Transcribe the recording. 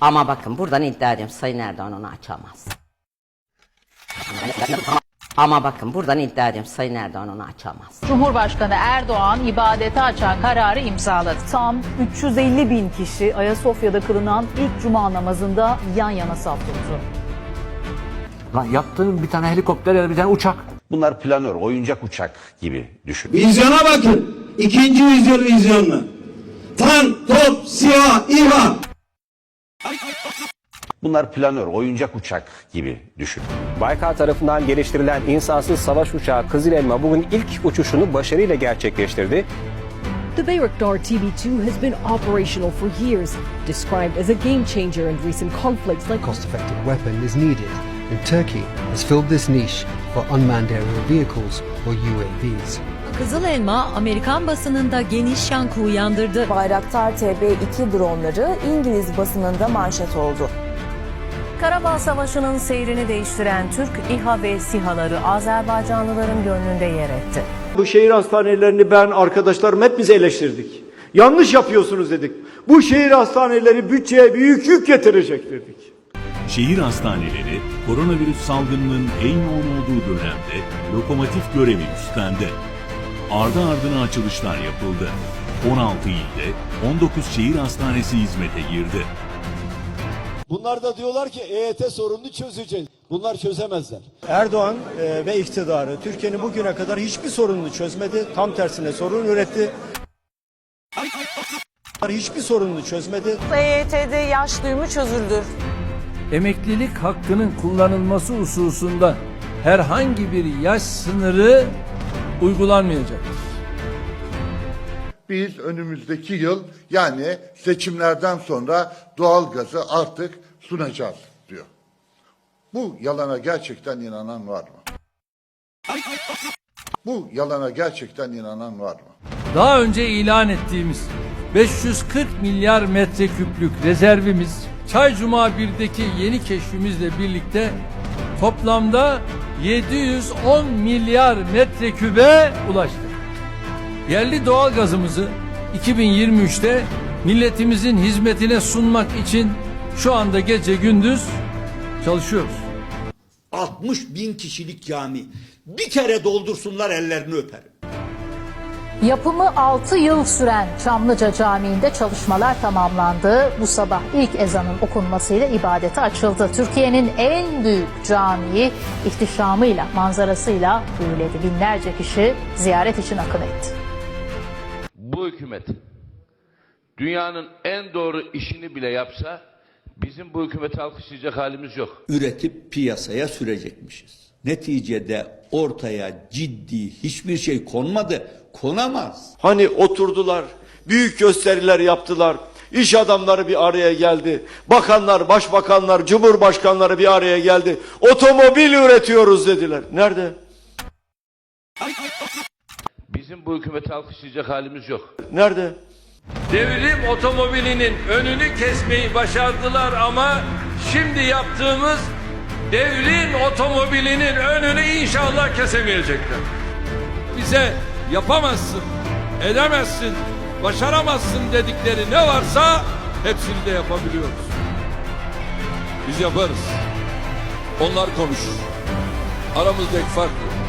Ama bakın buradan iddia ediyorum Sayın Erdoğan onu açamaz. Ama bakın buradan iddia ediyorum Sayın Erdoğan onu açamaz. Cumhurbaşkanı Erdoğan ibadete açan kararı imzaladı. Tam 350 bin kişi Ayasofya'da kılınan ilk cuma namazında yan yana saf tuttu. Lan yaptığın bir tane helikopter ya da bir tane uçak. Bunlar planör, oyuncak uçak gibi düşün. Vizyona bakın. İkinci vizyon vizyonuna. Tank, top, siyah, İHA. Bunlar planör, oyuncak uçak gibi düşün. Baykar tarafından geliştirilen insansız savaş uçağı Kızıl Elma bugün ilk uçuşunu başarıyla gerçekleştirdi. The Bayraktar TB2 has been operational for years, described as a game changer in recent conflicts like cost-effective weapon is needed, and Turkey has filled this niche for unmanned aerial vehicles or UAVs. Kızıl Elma Amerikan basınında geniş yankı uyandırdı. Bayraktar TB2 dronları İngiliz basınında manşet oldu. Karabağ Savaşı'nın seyrini değiştiren Türk İHA ve SİHA'ları Azerbaycanlıların gönlünde yer etti. Bu şehir hastanelerini ben arkadaşlarım hep biz eleştirdik. Yanlış yapıyorsunuz dedik. Bu şehir hastaneleri bütçeye büyük yük getirecek dedik. Şehir hastaneleri koronavirüs salgınının en yoğun olduğu dönemde lokomotif görevi üstlendi. Ardı ardına açılışlar yapıldı. 16 ilde 19 şehir hastanesi hizmete girdi. Bunlar da diyorlar ki EYT sorununu çözeceğiz. Bunlar çözemezler. Erdoğan e, ve iktidarı Türkiye'nin bugüne kadar hiçbir sorununu çözmedi. Tam tersine sorun üretti. Hiçbir sorununu çözmedi. EYT'de yaş duyumu çözüldü. Emeklilik hakkının kullanılması hususunda herhangi bir yaş sınırı uygulanmayacaktır. Biz önümüzdeki yıl yani seçimlerden sonra doğalgazı artık sunacağız diyor. Bu yalana gerçekten inanan var mı? Bu yalana gerçekten inanan var mı? Daha önce ilan ettiğimiz 540 milyar metreküplük rezervimiz Çaycuma 1'deki yeni keşfimizle birlikte toplamda 710 milyar metrekübe ulaştı. Yerli doğal gazımızı 2023'te milletimizin hizmetine sunmak için şu anda gece gündüz çalışıyoruz. 60 bin kişilik cami. Bir kere doldursunlar ellerini öperim. Yapımı 6 yıl süren Çamlıca Camii'nde çalışmalar tamamlandı. Bu sabah ilk ezanın okunmasıyla ibadete açıldı. Türkiye'nin en büyük camii ihtişamıyla, manzarasıyla büyüledi. Binlerce kişi ziyaret için akın etti. Bu hükümet dünyanın en doğru işini bile yapsa bizim bu hükümeti alkışlayacak halimiz yok. Üretip piyasaya sürecekmişiz. Neticede ortaya ciddi hiçbir şey konmadı. Konamaz. Hani oturdular, büyük gösteriler yaptılar. İş adamları bir araya geldi. Bakanlar, başbakanlar, cumhurbaşkanları bir araya geldi. Otomobil üretiyoruz dediler. Nerede? Bizim bu hükümeti alkışlayacak halimiz yok. Nerede? Devrim otomobilinin önünü kesmeyi başardılar ama şimdi yaptığımız devrim otomobilinin önünü inşallah kesemeyecekler. Bize yapamazsın, edemezsin, başaramazsın dedikleri ne varsa hepsini de yapabiliyoruz. Biz yaparız. Onlar konuşur. Aramızdaki fark bu.